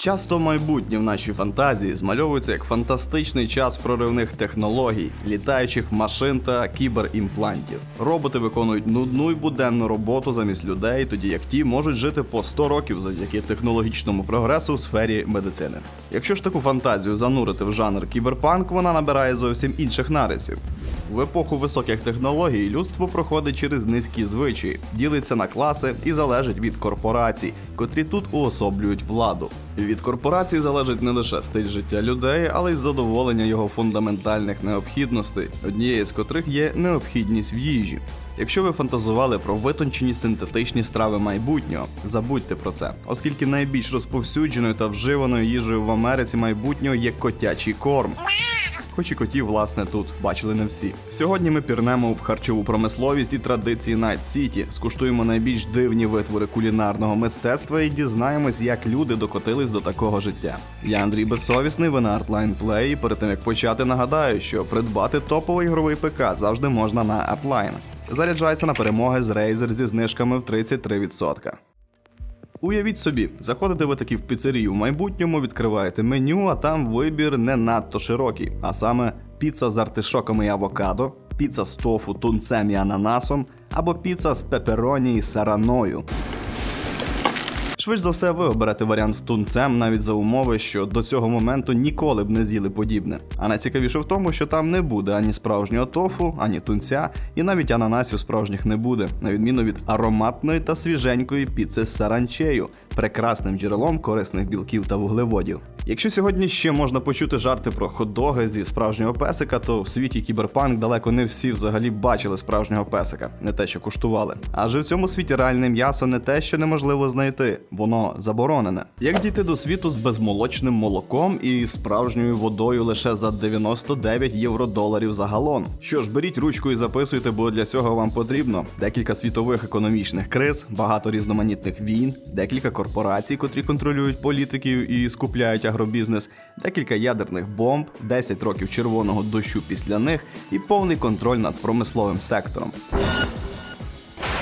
Часто майбутнє в нашій фантазії змальовується як фантастичний час проривних технологій, літаючих машин та кіберімплантів. Роботи виконують нудну й буденну роботу замість людей, тоді як ті можуть жити по 100 років завдяки технологічному прогресу в сфері медицини. Якщо ж таку фантазію занурити в жанр кіберпанк, вона набирає зовсім інших нарисів. В епоху високих технологій людство проходить через низькі звичаї, ділиться на класи і залежить від корпорацій, котрі тут уособлюють владу. Від корпорацій залежить не лише стиль життя людей, але й задоволення його фундаментальних необхідностей, однією з котрих є необхідність в їжі. Якщо ви фантазували про витончені синтетичні страви майбутнього, забудьте про це, оскільки найбільш розповсюдженою та вживаною їжею в Америці майбутнього є котячий корм. Хоч і котів, власне, тут бачили не всі. Сьогодні ми пірнемо в харчову промисловість і традиції Найт Сіті, скуштуємо найбільш дивні витвори кулінарного мистецтва і дізнаємось, як люди докотились до такого життя. Я Андрій Безсовісний, ви на Artline Play. І перед тим як почати, нагадаю, що придбати топовий ігровий ПК завжди можна на Appline. Заряджайся на перемоги з Razer зі знижками в 33%. Уявіть собі, заходите ви таки в піцерію в майбутньому, відкриваєте меню, а там вибір не надто широкий, а саме піца з артишоками і авокадо, піца з тофу, тунцем і ананасом, або піца з пепероні і сараною. Швидше за все, ви оберете варіант з тунцем навіть за умови, що до цього моменту ніколи б не з'їли подібне. А найцікавіше в тому, що там не буде ані справжнього тофу, ані тунця, і навіть ананасів справжніх не буде, на відміну від ароматної та свіженької піци з саранчею, прекрасним джерелом корисних білків та вуглеводів. Якщо сьогодні ще можна почути жарти про хот-доги зі справжнього песика, то в світі кіберпанк далеко не всі взагалі бачили справжнього песика, не те, що куштували. Адже в цьому світі реальне м'ясо не те, що неможливо знайти, воно заборонене. Як дійти до світу з безмолочним молоком і справжньою водою лише за 99 євро-доларів за галон? Що ж, беріть ручку і записуйте, бо для цього вам потрібно декілька світових економічних криз, багато різноманітних війн, декілька корпорацій, котрі контролюють політиків і скупляють агробізнес, декілька ядерних бомб, 10 років червоного дощу після них і повний контроль над промисловим сектором.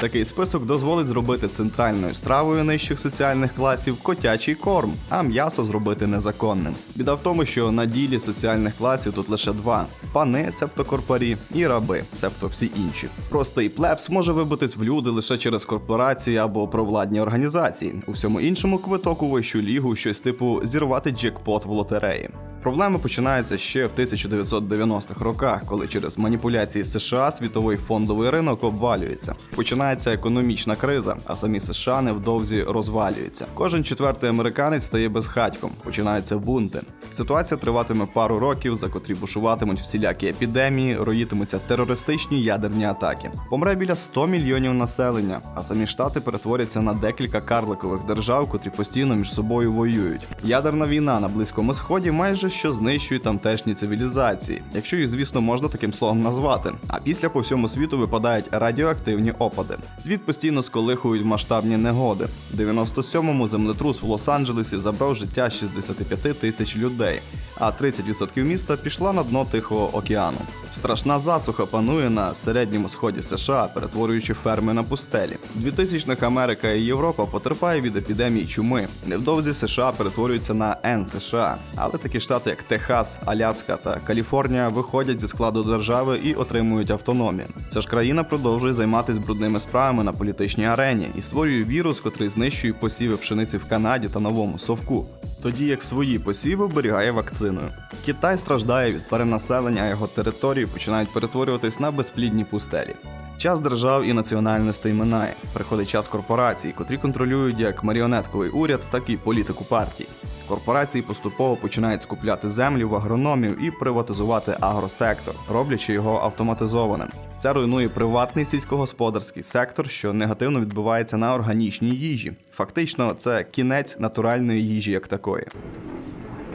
Такий список дозволить зробити центральною стравою нижчих соціальних класів котячий корм, а м'ясо зробити незаконним. Біда в тому, що на ділі соціальних класів тут лише два: пани, себто корпорі, і раби, себто всі інші. Простий плебс може вибитись в люди лише через корпорації або провладні організації. У всьому іншому квиток у вищу лігу щось типу зірвати джекпот в лотереї. Проблеми починаються ще в 1990-х роках, коли через маніпуляції США світовий фондовий ринок обвалюється. Починається економічна криза, а самі США невдовзі розвалюються. Кожен четвертий американець стає безхатьком, починаються бунти. Ситуація триватиме пару років, за котрі бушуватимуть всілякі епідемії, роїтимуться терористичні ядерні атаки. Помре біля 100 мільйонів населення, а самі штати перетворяться на декілька карликових держав, котрі постійно між собою воюють. Ядерна війна на близькому сході майже що знищує тамтешні цивілізації, якщо їх, звісно, можна таким словом назвати. А після по всьому світу випадають радіоактивні опади. Світ постійно сколихують масштабні негоди. У 97-му землетрус в Лос-Анджелесі забрав життя 65 тисяч людей, Day. А 30% міста пішла на дно Тихого океану. Страшна засуха панує на середньому сході США, перетворюючи ферми на пустелі. У 2000-х Америка і Європа потерпає від епідемії чуми. Невдовзі США перетворюються на Н США, але такі штати, як Техас, Аляска та Каліфорнія, виходять зі складу держави і отримують автономію. Ця ж країна продовжує займатися брудними справами на політичній арені і створює вірус, котрий знищує посіви пшениці в Канаді та новому совку. Тоді як свої посіви оберігає вакциною. Китай страждає від перенаселення, його території починають перетворюватись на безплідні пустелі. Час держав і національностей минає. Приходить час корпорацій, котрі контролюють як маріонетковий уряд, так і політику партій. Корпорації поступово починають скупляти землю в агрономів і приватизувати агросектор, роблячи його автоматизованим. Це руйнує приватний сільськогосподарський сектор, що негативно відбувається на органічній їжі. Фактично, це кінець натуральної їжі як такої.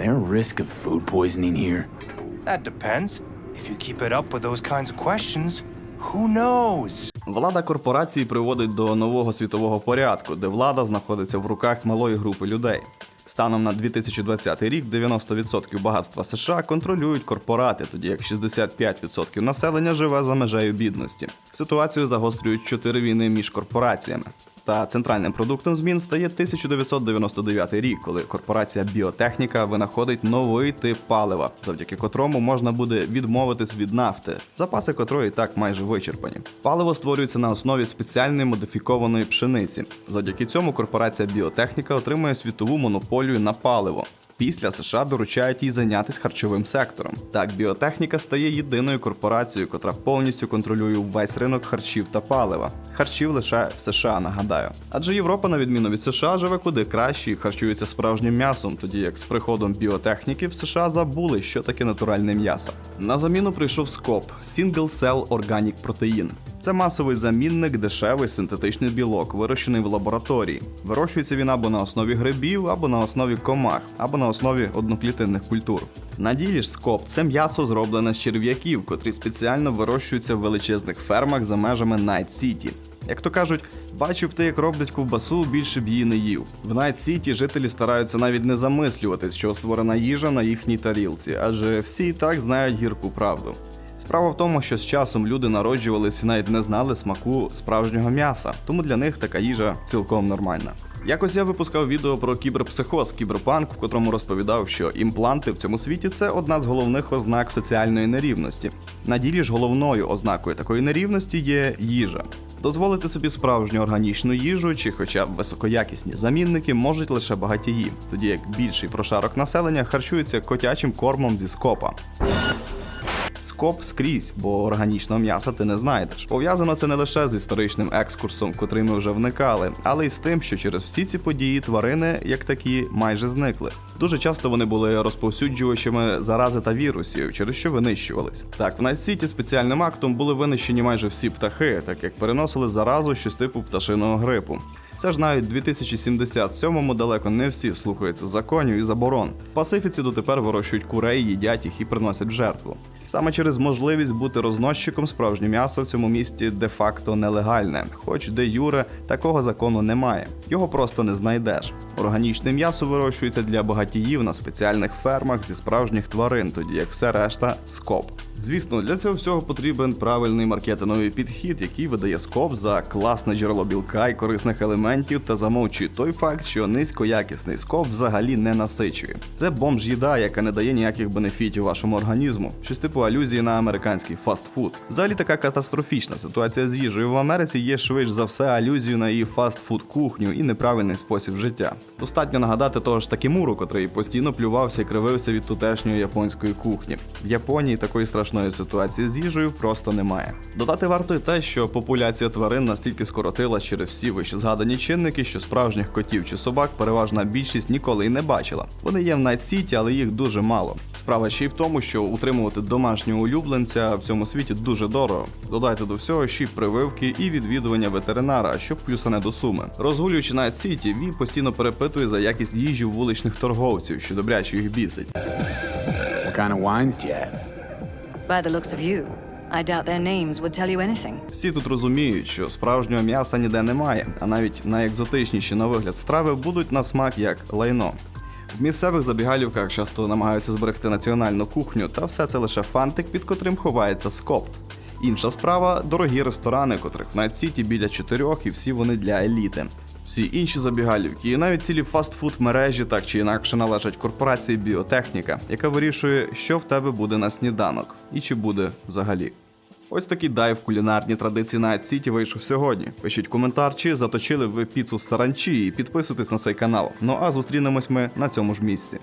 There risk of food poisoning here? That depends. If you keep it up with those kinds of questions, who knows? Влада корпорації приводить до нового світового порядку, де влада знаходиться в руках малої групи людей. Станом на 2020 рік 90% багатства США контролюють корпорати, тоді як 65% населення живе за межею бідності. Ситуацію загострюють чотири війни між корпораціями. Та центральним продуктом змін стає 1999 рік, коли корпорація Біотехніка винаходить новий тип палива, завдяки котрому можна буде відмовитись від нафти, запаси котрої так майже вичерпані. Паливо створюється на основі спеціальної модифікованої пшениці. Завдяки цьому корпорація Біотехніка отримує світову монополію на паливо. Після США доручають їй зайнятися харчовим сектором. Так, біотехніка стає єдиною корпорацією, котра повністю контролює весь ринок харчів та палива. Харчів лише в США, нагадаю. Адже Європа, на відміну від США, живе куди краще і харчується справжнім м'ясом, тоді як з приходом біотехніки в США забули, що таке натуральне м'ясо. На заміну прийшов СКОП Single Cell Organic Protein. Це масовий замінник, дешевий синтетичний білок, вирощений в лабораторії. Вирощується він або на основі грибів, або на основі комах, або на основі одноклітинних культур. На ділі ж скоп це м'ясо зроблене з черв'яків, котрі спеціально вирощуються в величезних фермах за межами Найт Сіті. Як то кажуть, бачив ти, як роблять ковбасу, більше б її не їв. В Найт Сіті жителі стараються навіть не замислюватись, що створена їжа на їхній тарілці, адже всі і так знають гірку правду. Справа в тому, що з часом люди народжувалися і навіть не знали смаку справжнього м'яса, тому для них така їжа цілком нормальна. Якось я випускав відео про кіберпсихоз, кіберпанк, в котрому розповідав, що імпланти в цьому світі це одна з головних ознак соціальної нерівності. На ділі ж головною ознакою такої нерівності є їжа. Дозволити собі справжню органічну їжу чи хоча б високоякісні замінники можуть лише багатії, тоді як більший прошарок населення харчується котячим кормом зі скопа. Скоп скрізь, бо органічного м'яса ти не знайдеш. Пов'язано це не лише з історичним екскурсом, котрий ми вже вникали, але й з тим, що через всі ці події тварини, як такі, майже зникли. Дуже часто вони були розповсюджувачами зарази та вірусів, через що винищувались. Так, в Найт-Сіті спеціальним актом були винищені майже всі птахи, так як переносили заразу щось типу пташиного грипу. Все ж навіть в 2077-му далеко не всі слухаються законів і заборон. В Пасифіці дотепер вирощують курей, їдять їх і приносять в жертву. Саме через можливість бути розносчиком справжнє м'ясо в цьому місті де-факто нелегальне, хоч де юре такого закону немає. Його просто не знайдеш. Органічне м'ясо вирощується для багатіїв на спеціальних фермах зі справжніх тварин, тоді як все решта скоп. Звісно, для цього всього потрібен правильний маркетинговий підхід, який видає скоп за класне джерело білка і корисних елементів та замовчує той факт, що низькоякісний скоп взагалі не насичує. Це бомж їда, яка не дає ніяких бенефітів вашому організму, щось типу алюзії на американський фастфуд. Взагалі така катастрофічна ситуація з їжею в Америці є швидше за все алюзію на її фастфуд кухню і неправильний спосіб життя. Достатньо нагадати того ж Такімуру, котрий постійно плювався і кривився від тутешньої японської кухні. В Японії такої страшної ситуації з їжею просто немає. Додати варто й те, що популяція тварин настільки скоротила через всі вище згадані чинники, що справжніх котів чи собак переважна більшість ніколи й не бачила. Вони є в Найт-Сіті, але їх дуже мало. Справа ще й в тому, що утримувати домашнього улюбленця в цьому світі дуже дорого. Додайте до всього ще й прививки і відвідування ветеринара, що плюсане до суми. Розгулюючи Найт-Сіті, він постійно перепитує за якість їжі вуличних торговців, що добряче їх бісить. What kind of wines do you have? By the looks of you, I doubt their names would tell you anything. Всі тут розуміють, що справжнього м'яса ніде немає, а навіть найекзотичніші на вигляд страви будуть на смак як лайно. В місцевих забігалівках часто намагаються зберегти національну кухню, та все це лише фантик, під котрим ховається скоп. Інша справа дорогі ресторани, котрих в Найт-Сіті біля чотирьох, і всі вони для еліти. Всі інші забігалівки і навіть цілі фастфуд мережі так чи інакше належать корпорації Біотехніка, яка вирішує, що в тебе буде на сніданок і чи буде взагалі. Ось такий дайв кулінарні традиції на Сіті вийшов сьогодні. Пишіть коментар, чи заточили ви піцу з саранчі і підписуйтесь на цей канал. Ну а зустрінемось ми на цьому ж місці.